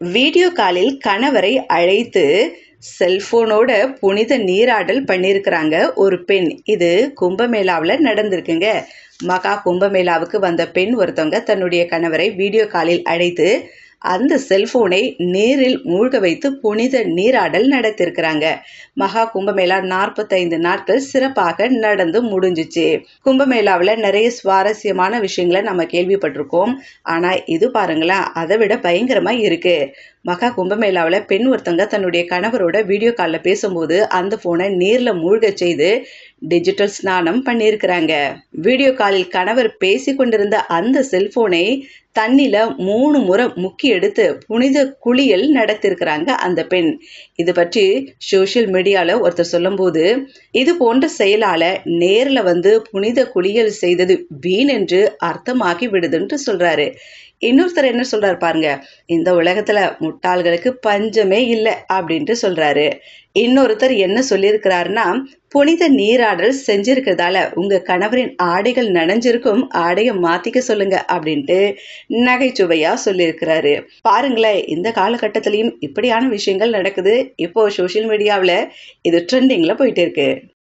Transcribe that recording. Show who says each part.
Speaker 1: Video காலில் கணவரை அழைத்து செல்போனோட புனித நீராடல் பண்ணியிருக்கிறாங்க ஒரு பெண். இது கும்பமேளாவில் நடந்திருக்குங்க. மகா கும்பமேளாவுக்கு வந்த பெண் ஒருத்தவங்க தன்னுடைய கணவரை வீடியோ காலில் அழைத்து அந்த செல்போனை நீரில் மூழ்க வைத்து புனித நீராடல் நடத்திருக்கிறாங்க மகா கும்பமேளா நாற்பத்தைந்து நாட்கள் சிறப்பாக நடந்து முடிஞ்சிச்சு. கும்பமேளாவில் நிறைய சுவாரஸ்யமான விஷயங்களை நம்ம கேள்விப்பட்டிருக்கோம். ஆனால் இது பாருங்களேன் அதை விட பயங்கரமாக இருக்கு. மகா கும்பமேளாவில் பெண் ஒருத்தங்க தன்னுடைய கணவரோட வீடியோ காலில் பேசும்போது அந்த ஃபோனை நீரில் மூழ்க செய்து டிஜிட்டல் ஸ்நானம் பண்ணியிருக்கிறாங்க. வீடியோ காலில் கணவர் பேசி கொண்டிருந்த அந்த செல்போனை தண்ணியில் மூணு முறை முக்கிய எடுத்து புனித குளியல் நடத்திருக்கிறாங்க அந்த பெண். இது பற்றி சோஷியல் மீடியாவில் ஒருத்தர் சொல்லும்போது இது போன்ற செயலால் நேரில் வந்து புனித குளியல் செய்தது வீண் என்று அர்த்தமாகி விடுதுன்ட்டு சொல்கிறாரு இன்னொருத்தர் என்ன சொல்றாரு பாருங்க இந்த உலகத்துல முட்டாள்களுக்கு பஞ்சமே இல்லை அப்படின்ட்டு சொல்றாரு. இன்னொருத்தர் என்ன சொல்லியிருக்கிறாருன்னா புனித நீராடல் செஞ்சிருக்கிறதால உங்க கணவரின் ஆடைகள் நனைஞ்சிருக்கும் ஆடையை மாத்திக்க சொல்லுங்க அப்படின்ட்டு நகைச்சுவையா சொல்லியிருக்கிறாரு. பாருங்களேன் இந்த காலகட்டத்திலையும் இப்படியான விஷயங்கள் நடக்குது. இப்போ சோசியல் மீடியாவில் இது ட்ரெண்டிங்ல போயிட்டு இருக்கு.